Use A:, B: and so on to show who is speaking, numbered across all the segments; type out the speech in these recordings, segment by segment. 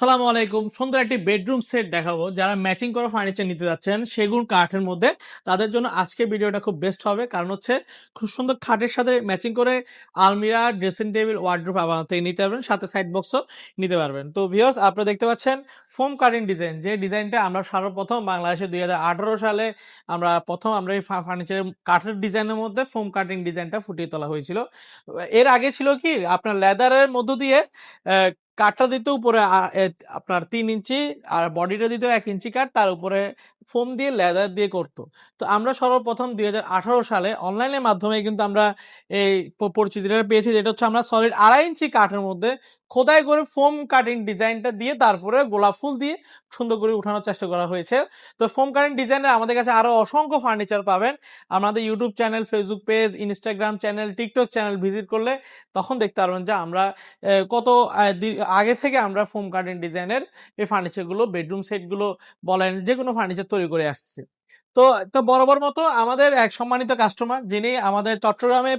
A: আসসালামু আলাইকুম। সুন্দর একটি বেডরুম সেট দেখাবো। যারা ম্যাচিং করা ফার্নিচার নিতে যাচ্ছেন, সেগুন কাঠের মধ্যে, তাদের জন্য আজকে ভিডিওটা খুব বেস্ট হবে। কারণ হচ্ছে, খুব সুন্দর খাটের সাথে ম্যাচিং করে আলমিরা ড্রেসিং টেবিল ওয়ার্ড্রোপ থেকে নিতে পারবেন। সাথে সাইড বক্সও নিতে পারবেন। তো ভিউয়ার্স আপনারা দেখতে পাচ্ছেন ফোম কাটিং ডিজাইন যে ডিজাইনটা আমরা সর্বপ্রথম বাংলাদেশে দুই হাজার আঠেরো সালে আমরা প্রথম আমরা এই ফার্নিচারের কাঠের ডিজাইনের মধ্যে ফোম কাটিং ডিজাইনটা ফুটিয়ে তোলা হয়েছিল। এর আগে ছিল কি, আপনার লেদারের মধ্য দিয়ে কাঠটা দিত উপরে আপনার তিন ইঞ্চি আর বডিটা দিত এক ইঞ্চি কাঠ তার উপরে ফোম দিয়ে লেদার দিয়ে করতো। তো আমরা সর্বপ্রথম দুই হাজার আঠারো সালে অনলাইনের মাধ্যমে কিন্তু আমরা এই পরিচিতিটা পেয়েছি, যেটা হচ্ছে আমরা সলিড আড়াই ইঞ্চি কাঠের মধ্যে খোদাই করে ফোম কাটিং ডিজাইনটা দিয়ে তারপরে গোলাপ ফুল দিয়ে সুন্দর করে উঠানোর চেষ্টা করা হয়েছে। তো ফোম কাটিং ডিজাইনে আমাদের কাছে আরও অসংখ্য ফার্নিচার পাবেন। আমাদের YouTube channel Facebook page Instagram channel TikTok channel visit করলে তখন দেখতে পারবেন যে আমরা কত আগে থেকে আমরা ফোম কাটিং ডিজাইনের এই ফার্নিচারগুলো বেডরুম সেটগুলো বলেন যে কোনো ফার্নিচার তৈরি করে আসছে। তো তো বরাবর মতো আমাদের এক সম্মানিত কাস্টমার যিনি আমাদের চট্টগ্রামে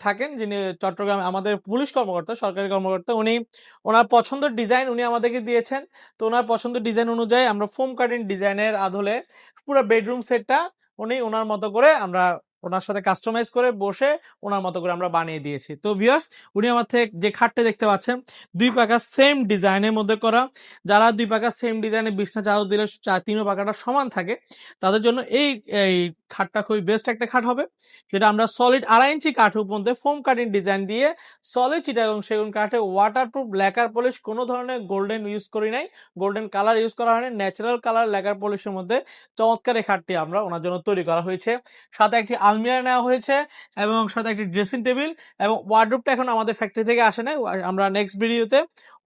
A: থাকেন, যিনি চট্টগ্রামে আমাদের পুলিশ কর্মকর্তা, সরকারি কর্মকর্তা, উনি, ওনার পছন্দের ডিজাইন উনি আমাদেরকে দিয়েছেন। তো ওনার পছন্দের ডিজাইন অনুযায়ী আমরা ফোম কাটিং ডিজাইনের আদলে পুরো বেডরুম সেটটা উনি ওনার মতো করে আমরা ওনার সাথে কাস্টমাইজ করে বসে ওনার মতো করে আমরা বানিয়ে দিয়েছি। তো ভিওস উনি আমার থেকে যে খাটটা দেখতে পাচ্ছেন, দুই পাকা সেম ডিজাইনের মধ্যে করা। যারা দুই পাকা সেম ডিজাইনে বিছনা চাদর দিলে তিনও পাকাটা সমান থাকে, তাদের জন্য এই খাটটা খুবই বেস্ট একটা খাট হবে। যেটা আমরা সলিড আড়াই ইঞ্চি কাঠের মধ্যে ফোম কাটিং ডিজাইন দিয়ে সলিড চিটাগং সেগুন কাঠে ওয়াটারপ্রুফ ল্যাকার পলিশ কোনো ধরনের গোল্ডেন ইউজ করি নাই। গোল্ডেন কালার ইউজ করা হয়নি ন্যাচারাল কালার ল্যাকার পলিশের মধ্যে চমৎকার এই খাটটি আমরা ওনার জন্য তৈরি করা হয়েছে। সাথে একটি আলমিরা নেওয়া হয়েছে এবং সাথে একটি ড্রেসিং টেবিল এবং ওয়ার্ডরোবটা এখন আমাদের ফ্যাক্টরি থেকে আসে নাই। আমরা নেক্সট ভিডিওতে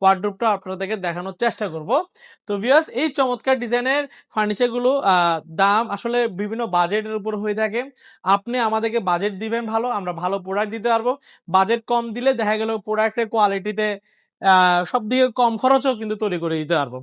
A: ওয়ার্ডরোবটা আপনাদেরকে দেখানোর চেষ্টা করব। তো ভিউয়ার্স এই চমৎকার ডিজাইনের ফার্নিচারগুলো দাম আসলে বিভিন্ন বাজেটের উপর হয়ে থাকে। আপনি আমাদেরকে বাজেট দিবেন ভালো, আমরা ভালো প্রোডাক্ট দিতে পারব। বাজেট কম দিলে দেখা গেল প্রোডাক্টের কোয়ালিটিতে সব দিকে কম খরচও কিন্তু তৈরি করে দিতে পারব।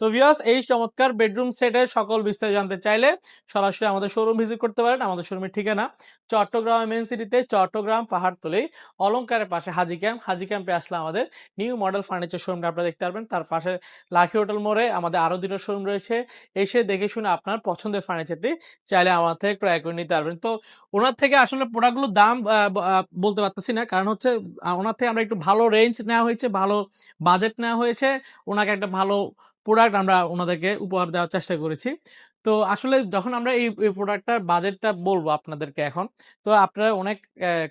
A: তো ভিউয়ার্স এই চমৎকার বেডরুম সেটের সকল বিস্তারিত জানতে চাইলে সরাসরি আমাদের শোরুম ভিজিট করতে পারেন। আমাদের শোরুমের ঠিকানা চট্টগ্রাম মেন সিটিতে চট্টগ্রাম পাহাড়তলি অলংকারের পাশে হাজি ক্যাম্প হাজি ক্যাম্পে আসলে আমাদের নিউ মডেল ফার্নিচার শোরুমটা আপনারা দেখতে পারবেন। তার পাশে লাখি হোটেল মোড়ে আমাদের আরও দুটো শোরুম রয়েছে। এসে দেখে শুনে আপনার পছন্দের ফার্নিচারটি চাইলে আমার থেকে ক্রয় করে নিতে পারবেন। তো ওনার থেকে আসলে প্রোডাক্টগুলোর দাম বলতে পারতেছি না। কারণ হচ্ছে ওনার থেকে আমরা একটু ভালো রেঞ্জ নেওয়া হয়েছে, ভালো বাজেট নেওয়া হয়েছে। ওনাকে একটা ভালো প্রোডাক্ট আমরা ওনাদেরকে উপহার দেওয়ার চেষ্টা করেছি। তো আসলে যখন আমরা এই প্রোডাক্টটার বাজেটটা বলব আপনাদেরকে এখন, তো আপনারা অনেক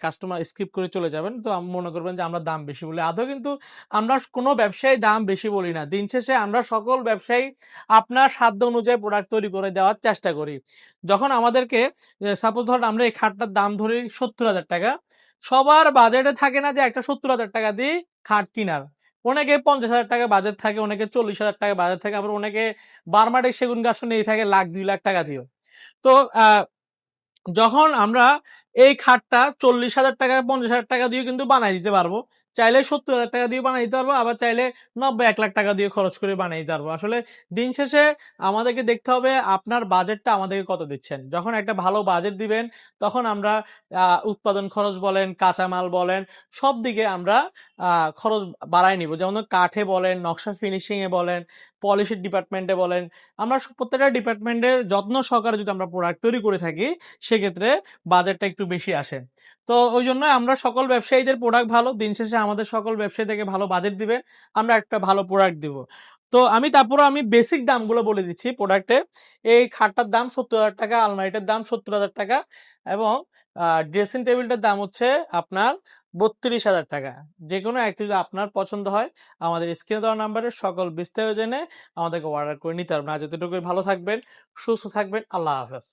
A: কাস্টমার স্কিপ করে চলে যাবেন। তো মনে করবেন যে আমরা দাম বেশি বলি। আদৌ কিন্তু আমরা কোনো ব্যবসায়ী দাম বেশি বলি না। দিন শেষে আমরা সকল ব্যবসায়ী আপনার সাধ্য অনুযায়ী প্রোডাক্ট তৈরি করে দেওয়ার চেষ্টা করি। যখন আমাদেরকে সাপোজ ধর আমরা এই খাটটার দাম ধরি সত্তর হাজার টাকা, সবার বাজেটে থাকে না যে একটা সত্তর হাজার টাকা দিয়ে খাট কিনার। অনেকে পঞ্চাশ হাজার টাকা বাজার থাকে, অনেকে চল্লিশ হাজার টাকা বাজার থাকে, আবার অনেকে বারমাটের সেগুন গাছও নিয়ে থাকে, লাখ দুই লাখ টাকা দিয়েও। তো যখন আমরা এই খাটটা চল্লিশ হাজার টাকা, পঞ্চাশ হাজার টাকা দিয়ে কিন্তু বানাই দিতে পারব চাইলে সত্তর হাজার টাকা দিয়ে বানাইতে পারব, আবার চাইলে নব্বই, এক লাখ টাকা দিয়ে খরচ করে বানাইতে পারব। আসলে দিন শেষে আমাদেরকে দেখতে হবে আপনার বাজেটটা আমাদেরকে কত দিচ্ছেন। যখন একটা ভালো বাজেট দিবেন, তখন আমরা উৎপাদন খরচ বলেন, কাঁচামাল বলেন, সব দিকে আমরা খরচ বাড়াই নিব। যেমন কাঠে বলেন, নকশা ফিনিশিংয়ে বলেন পলিশের ডিপার্টমেন্টে বলেন, আমরা প্রত্যেকটা ডিপার্টমেন্টের যত্ন সহকারে যদি আমরা প্রোডাক্ট তৈরি করে থাকি, সেক্ষেত্রে বাজেটটা একটু বেশি আসে। তো ওই জন্য আমরা সকল ব্যবসায়ীদের প্রোডাক্ট ভালো, দিন শেষে আমাদের সকল ব্যবসায়ী থেকে ভালো বাজেট দিবে, আমরা একটা ভালো প্রোডাক্ট দিব। তো আমি তারপরে আমি বেসিক দামগুলো বলে দিচ্ছি প্রোডাক্টে এই খাটটার দাম সত্তর হাজার টাকা, আলমারিটার দাম সত্তর হাজার টাকা এবং ড্রেসিং টেবিলটার দাম হচ্ছে আপনার বত্রিশ হাজার টাকা। যে কোনো একটি যদি আপনার পছন্দ হয়, আমাদের স্ক্রিনে দেওয়া নাম্বারে সকল বিস্তারিত জেনে আমাদেরকে অর্ডার করে নিতে পারবেন আজ এতটুকুই ভালো থাকবেন, সুস্থ থাকবেন, আল্লাহ হাফেজ।